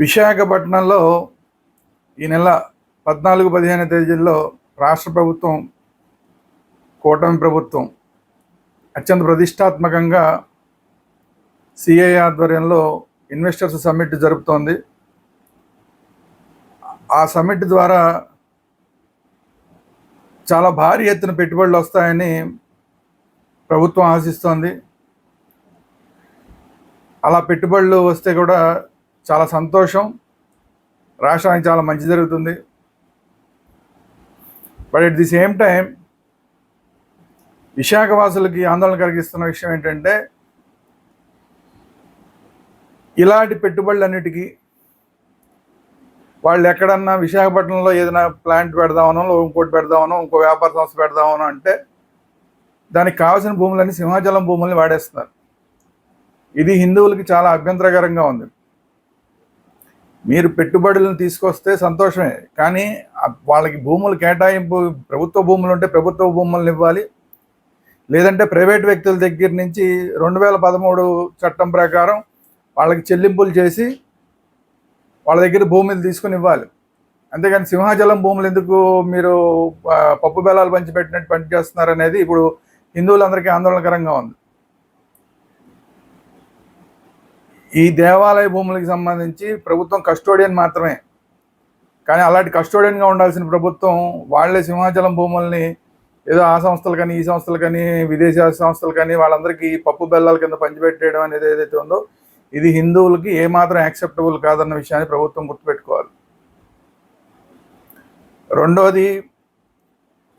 విశాఖపట్నంలో ఈ నెల పద్నాలుగు పదిహేను తేదీల్లో రాష్ట్ర ప్రభుత్వం కూటమి ప్రభుత్వం అత్యంత ప్రతిష్టాత్మకంగా సిఐ ఆధ్వర్యంలో ఇన్వెస్టర్స్ సమ్మిట్ జరుపుతోంది. ఆ సమ్మిట్ ద్వారా చాలా భారీ ఎత్తున పెట్టుబడులు వస్తాయని ప్రభుత్వం ఆశిస్తోంది. అలా పెట్టుబడులు వస్తే కూడా చాలా సంతోషం. రాష్ట్రానికి చాలా మంచి జరుగుతుంది. But at the same time విశాఖవాసులకి ఆందోళన కలిగిస్తున్న విషయం ఏంటంటే ఇలాంటి పెట్టుబడులన్నిటికీ వాళ్ళు ఎక్కడన్నా విశాఖపట్నంలో ఏదైనా ప్లాంట్ పెడదామనో ఇంకోటి పెడదామనో ఇంకో వ్యాపార సంస్థ పెడదామనో అంటే దానికి కావాల్సిన భూములన్నీ సింహాచలం భూముల్ని వాడేస్తున్నారు. ఇది హిందువులకి చాలా అభ్యంతరకరంగా ఉంది. మీరు పెట్టుబడులను తీసుకొస్తే సంతోషమే. కానీ వాళ్ళకి భూములు కేటాయింపు ప్రభుత్వ భూములు ఉంటే ప్రభుత్వ భూములను ఇవ్వాలి. లేదంటే ప్రైవేట్ వ్యక్తుల దగ్గర నుంచి రెండు వేల పదమూడు చట్టం ప్రకారం వాళ్ళకి చెల్లింపులు చేసి వాళ్ళ దగ్గర భూములు తీసుకుని ఇవ్వాలి. అంతేగాని సింహాచలం భూములు ఎందుకు మీరు పప్పు బెలాలు పంచిపెట్టినట్టు పనిచేస్తున్నారు పని అనేది ఇప్పుడు హిందువులందరికీ ఆందోళనకరంగా ఉంది. ఈ దేవాలయ భూములకు సంబంధించి ప్రభుత్వం కస్టోడియన్ మాత్రమే. కానీ అలాంటి కస్టోడియన్గా ఉండాల్సిన ప్రభుత్వం వాళ్ళే సింహాచలం భూముల్ని ఏదో ఆ సంస్థలు కానీ ఈ సంస్థలు కానీ విదేశీ సంస్థలు కానీ వాళ్ళందరికీ పప్పు బెల్లాల కింద పంచిపెట్టేయడం అనేది ఏదైతే ఉందో ఇది హిందువులకి ఏమాత్రం యాక్సెప్టబుల్ కాదన్న విషయాన్ని ప్రభుత్వం గుర్తుపెట్టుకోవాలి. రెండోది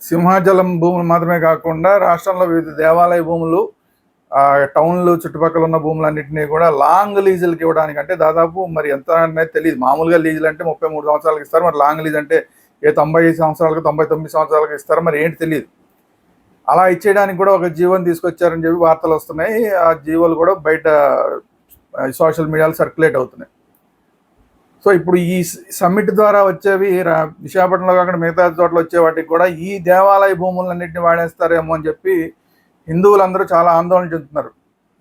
సింహాచలం భూములు మాత్రమే కాకుండా రాష్ట్రంలో వివిధ దేవాలయ భూములు టౌన్లు చుట్టుపక్కల ఉన్న భూములన్నింటినీ కూడా లాంగ్ లీజులకి ఇవ్వడానికి అంటే దాదాపు మరి ఎంత అనేది తెలియదు మామూలుగా లీజులు అంటే ముప్పై మూడు సంవత్సరాలకు ఇస్తారు. మరి లాంగ్ లీజ్ అంటే ఏ తొంభై సంవత్సరాలకు తొంభై తొమ్మిది సంవత్సరాలకు ఇస్తారు. మరి ఏంటి తెలియదు అలా ఇచ్చేయడానికి కూడా ఒక జీవోని తీసుకొచ్చారని చెప్పి వార్తలు వస్తున్నాయి. ఆ జీవోలు కూడా బయట సోషల్ మీడియాలో సర్క్యులేట్ అవుతున్నాయి. సో ఇప్పుడు ఈ సమ్మిట్ ద్వారా వచ్చేవి విశాఖపట్నంలో కాకుండా మిగతా చోట్ల వచ్చే వాటికి కూడా ఈ దేవాలయ భూములన్నింటినీ వాడేస్తారేమో అని చెప్పి హిందువులందరూ చాలా ఆందోళన చెందుతున్నారు.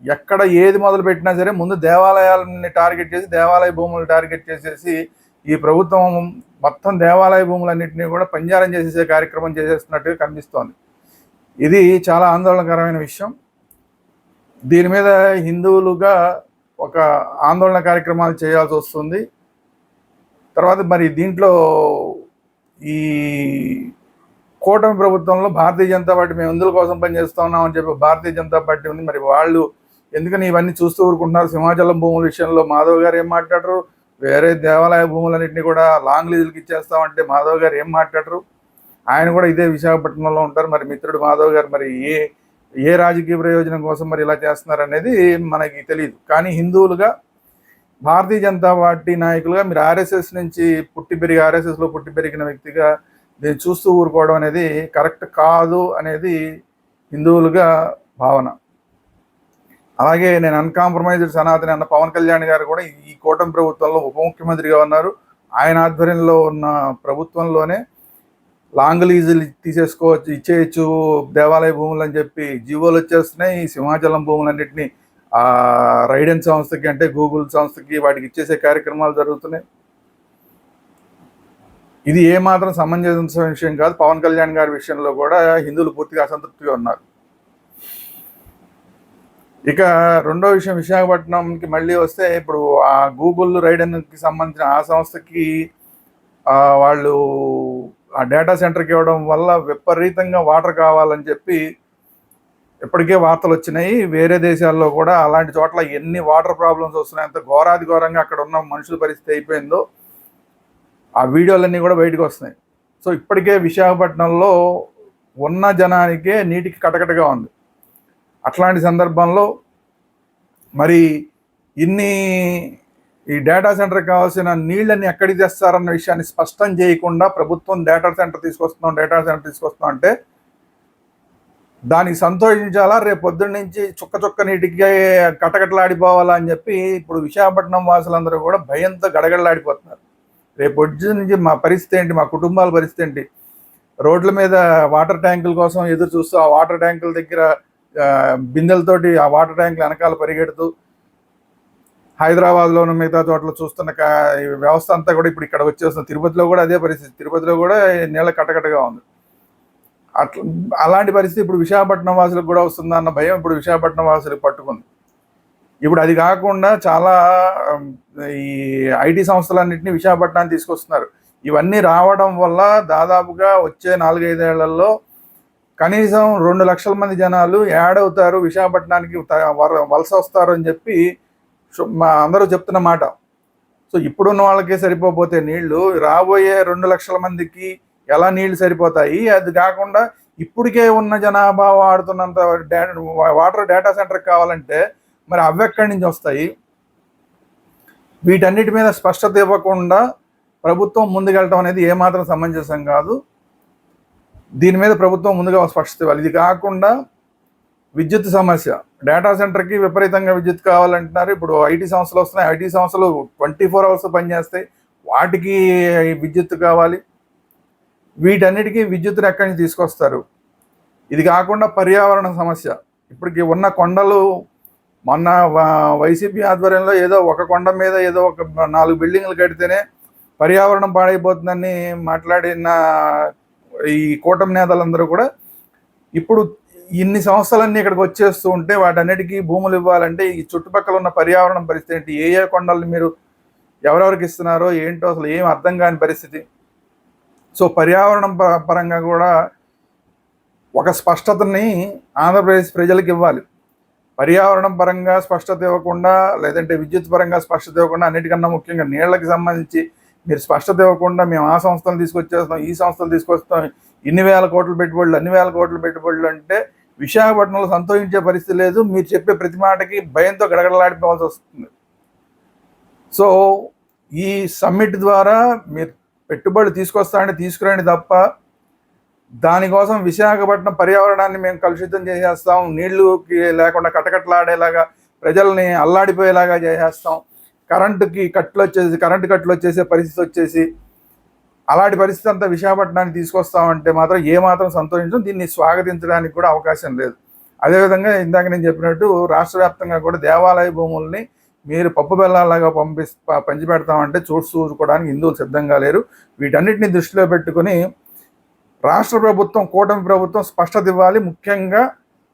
ఎక్కడ ఏది మొదలు పెట్టినా సరే ముందు దేవాలయాలని టార్గెట్ చేసి దేవాలయ భూములను టార్గెట్ చేసేసి ఈ ప్రభుత్వం మొత్తం దేవాలయ భూములన్నింటినీ కూడా పంజారం చేసేసే కార్యక్రమం చేసేస్తున్నట్టుగా కనిపిస్తోంది. ఇది చాలా ఆందోళనకరమైన విషయం. దీని మీద హిందువులుగా ఒక ఆందోళన కార్యక్రమాలు చేయాల్సి వస్తుంది. తర్వాత మరి దీంట్లో ఈ కూటమి ప్రభుత్వంలో భారతీయ జనతా పార్టీ మేము ఎందుల కోసం పనిచేస్తా ఉన్నాం అని చెప్పి భారతీయ జనతా పార్టీ ఉంది. మరి వాళ్ళు ఎందుకని ఇవన్నీ చూస్తూ ఊరుకుంటున్నారు? సింహాచలం భూముల విషయంలో మాధవ్ గారు ఏం మాట్లాడరు? వేరే దేవాలయ భూములన్నింటినీ కూడా లాంగ్ లీజులకి ఇచ్చేస్తామంటే మాధవ్ గారు ఏం మాట్లాడరు? ఆయన కూడా ఇదే విశాఖపట్నంలో ఉంటారు. మరి మిత్రుడు మాధవ్ గారు మరి ఏ ఏ రాజకీయ ప్రయోజనం కోసం మరి ఇలా చేస్తున్నారు అనేది మనకి తెలియదు కానీ హిందువులుగా భారతీయ జనతా పార్టీ నాయకులుగా మీరు ఆర్ఎస్ఎస్ నుంచి పుట్టి పెరిగి ఆర్ఎస్ఎస్లో పుట్టి పెరిగిన వ్యక్తిగా దీన్ని చూస్తూ ఊరుకోవడం అనేది కరెక్ట్ కాదు అనేది హిందువులుగా భావన. అలాగే నేను అన్కాంప్రమైజ్డ్ సనాతని అన్న పవన్ కళ్యాణ్ గారు కూడా ఈ కూటమి ప్రభుత్వంలో ఉప ముఖ్యమంత్రిగా ఉన్నారు. ఆయన ఆధ్వర్యంలో ఉన్న ప్రభుత్వంలోనే లాంగ్ లీజులు తీసేసుకోవచ్చు ఇచ్చేయచ్చు దేవాలయ భూములు అని చెప్పి జీవోలు వచ్చేస్తున్నాయి. ఈ సింహాచలం భూములన్నింటినీ రైడెన్ సంస్థకి అంటే గూగుల్ సంస్థకి వాటికి ఇచ్చేసే కార్యక్రమాలు జరుగుతున్నాయి. ఇది ఏమాత్రం సమంజస విషయం కాదు. పవన్ కళ్యాణ్ గారి విషయంలో కూడా హిందువులు పూర్తిగా అసంతృప్తిగా ఉన్నారు. ఇక రెండో విషయం విశాఖపట్నంకి మళ్ళీ వస్తే ఇప్పుడు ఆ గూగుల్ రైడన్కి సంబంధించిన ఆ సంస్థకి వాళ్ళు ఆ డేటా సెంటర్కి ఇవ్వడం వల్ల విపరీతంగా వాటర్ కావాలని చెప్పి ఇప్పటికే వార్తలు వచ్చినాయి. వేరే దేశాల్లో కూడా అలాంటి చోట్ల ఎన్ని వాటర్ ప్రాబ్లమ్స్ వస్తున్నాయి అంత ఘోరాది ఘోరంగా అక్కడ ఉన్న మనుషుల పరిస్థితి అయిపోయిందో ఆ వీడియోలన్నీ కూడా బయటకు వస్తున్నాయి. సో ఇప్పటికే విశాఖపట్నంలో ఉన్న జనానికే నీటికి కటకటగా ఉంది. అట్లాంటి సందర్భంలో మరి ఇన్ని ఈ డేటా సెంటర్కి కావాల్సిన నీళ్ళని ఎక్కడికి తెస్తారన్న విషయాన్ని స్పష్టం చేయకుండా ప్రభుత్వం డేటా సెంటర్ తీసుకొస్తున్నాం డేటా సెంటర్ తీసుకొస్తున్నాం అంటే దానికి సంతోషించాలా? రేపు పొద్దున్న నుంచి చుక్క చుక్క నీటికి కటకటలాడిపోవాలా అని చెప్పి ఇప్పుడు విశాఖపట్నం వాసులందరూ కూడా భయంతో గడగడలాడిపోతున్నారు. రేపు పొద్దు నుంచి మా పరిస్థితి ఏంటి? మా కుటుంబాల పరిస్థితి ఏంటి? రోడ్ల మీద వాటర్ ట్యాంకుల కోసం ఎదురు చూస్తూ ఆ వాటర్ ట్యాంకుల దగ్గర బిందెలతోటి ఆ వాటర్ ట్యాంకులు వెనకాల పరిగెడుతూ హైదరాబాద్లోను మిగతా చోట్ల చూస్తున్న వ్యవస్థ అంతా కూడా ఇప్పుడు ఇక్కడ వచ్చేస్తుంది. తిరుపతిలో కూడా అదే పరిస్థితి. తిరుపతిలో కూడా నీళ్ళ కటకటగా ఉంది. అట్లా అలాంటి పరిస్థితి ఇప్పుడు విశాఖపట్నం వాసులకు కూడా వస్తుందన్న భయం ఇప్పుడు విశాఖపట్నం వాసులకు పట్టుకుంది. ఇప్పుడు అది కాకుండా చాలా ఈ ఐటీ సంస్థలన్నింటినీ విశాఖపట్నాన్ని తీసుకొస్తున్నారు. ఇవన్నీ రావడం వల్ల దాదాపుగా వచ్చే నాలుగైదేళ్ళలో కనీసం రెండు లక్షల మంది జనాలు యాడ్ అవుతారు విశాఖపట్నానికి త- వలస వస్తారు అని చెప్పి మా అందరూ చెప్తున్న మాట. సో ఇప్పుడున్న వాళ్ళకే సరిపోతే నీళ్ళు రాబోయే రెండు లక్షల మందికి ఎలా నీళ్ళు సరిపోతాయి? అది కాకుండా ఇప్పటికే ఉన్న జనాభా వాడుతున్నంత వాటర్ డేటా సెంటర్ కావాలంటే మరి అవి ఎక్కడి నుంచి వస్తాయి? వీటన్నిటి మీద స్పష్టత ఇవ్వకుండా ప్రభుత్వం ముందుకెళ్ళటం అనేది ఏమాత్రం సమంజసం కాదు. దీని మీద ప్రభుత్వం ముందుగా స్పష్టత ఇవ్వాలి. ఇది కాకుండా విద్యుత్ సమస్య. డేటా సెంటర్కి విపరీతంగా విద్యుత్ కావాలంటున్నారు. ఇప్పుడు ఐటీ సంస్థలు వస్తున్నాయి. ఐటీ సంస్థలు ట్వంటీ ఫోర్ అవర్స్ పనిచేస్తాయి. వాటికి విద్యుత్ కావాలి. వీటన్నిటికీ విద్యుత్తుని ఎక్కడి నుంచి తీసుకొస్తారు? ఇది కాకుండా పర్యావరణ సమస్య. ఇప్పటికి ఉన్న కొండలు మొన్న వైసీపీ ఆధ్వర్యంలో ఏదో ఒక కొండ మీద ఏదో ఒక నాలుగు బిల్డింగ్లు కడితేనే పర్యావరణం పాడైపోతుందని మాట్లాడిన ఈ కూటమి నేతలందరూ కూడా ఇప్పుడు ఇన్ని సంస్థలన్నీ ఇక్కడికి వచ్చేస్తూ ఉంటే వాటన్నిటికీ భూములు ఇవ్వాలంటే ఈ చుట్టుపక్కల ఉన్న పర్యావరణం పరిస్థితి ఏంటి? ఏ ఏ కొండలు మీరు ఎవరెవరికి ఇస్తున్నారో ఏంటో అసలు ఏం అర్థం కాని పరిస్థితి. సో పర్యావరణం ప- పరంగా కూడా ఒక స్పష్టతని ఆంధ్రప్రదేశ్ ప్రజలకు ఇవ్వాలి. పర్యావరణం పరంగా స్పష్టత ఇవ్వకుండా లేదంటే విద్యుత్ పరంగా స్పష్టత ఇవ్వకుండా అన్నిటికన్నా ముఖ్యంగా నీళ్ళకి సంబంధించి మీరు స్పష్టత ఇవ్వకుండా మేము ఆ సంస్థలు తీసుకొచ్చేస్తాం ఈ సంస్థలు తీసుకొస్తాం ఇన్ని వేల కోట్లు పెట్టుబడులు అన్ని వేల కోట్లు పెట్టుబడులు అంటే విశాఖపట్నంలో సంతోషించే పరిస్థితి లేదు. మీరు చెప్పే ప్రతి మాటకి భయంతో గడగడలాడిపోవాల్సి వస్తుంది. సో ఈ సమ్మిట్ ద్వారా మీరు పెట్టుబడులు తీసుకొస్తానంటే తీసుకురండి తప్ప దానికోసం విశాఖపట్నం పర్యావరణాన్ని మేము కలుషితం చేసేస్తాం. నీళ్ళుకి లేకుండా కటకట్లాడేలాగా ప్రజల్ని అల్లాడిపోయేలాగా చేసేస్తాం. కరెంటుకి కట్లు వచ్చేసి కరెంటు కట్లు వచ్చేసే పరిస్థితి వచ్చేసి అలాంటి పరిస్థితి అంతా విశాఖపట్నానికి తీసుకొస్తామంటే మాత్రం ఏమాత్రం సంతోషించడం దీన్ని స్వాగతించడానికి కూడా అవకాశం లేదు. అదేవిధంగా ఇందాక నేను చెప్పినట్టు రాష్ట్ర వ్యాప్తంగా కూడా దేవాలయ భూముల్ని మీరు పప్పు బెల్లాలాగా పంపి పంచిపెడతామంటే చూసి చూసుకోవడానికి హిందువులు సిద్ధంగా లేరు. వీటన్నిటిని దృష్టిలో పెట్టుకుని రాష్ట్ర ప్రభుత్వం కూటమి ప్రభుత్వం స్పష్టత ఇవ్వాలి. ముఖ్యంగా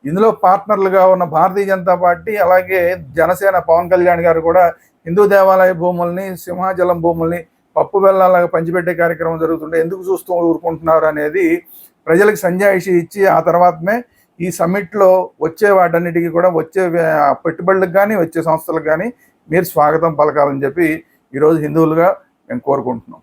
ఇందులో పార్ట్నర్లుగా ఉన్న భారతీయ జనతా పార్టీ అలాగే జనసేన పవన్ కళ్యాణ్ గారు కూడా హిందూ దేవాలయ భూముల్ని సింహాచలం భూముల్ని పప్పు బెల్లాలాగా పంచిపెట్టే కార్యక్రమం జరుగుతుంటే ఎందుకు చూస్తూ ఊరుకుంటున్నారు అనేది ప్రజలకు సంజాయిషి ఇచ్చి ఆ తర్వాతనే ఈ సమ్మిట్లో వచ్చే వాటన్నిటికీ కూడా వచ్చే పెట్టుబడులకు కానీ వచ్చే సంస్థలకు కానీ మీరు స్వాగతం పలకాలని చెప్పి ఈరోజు హిందువులుగా మేము కోరుకుంటున్నాం.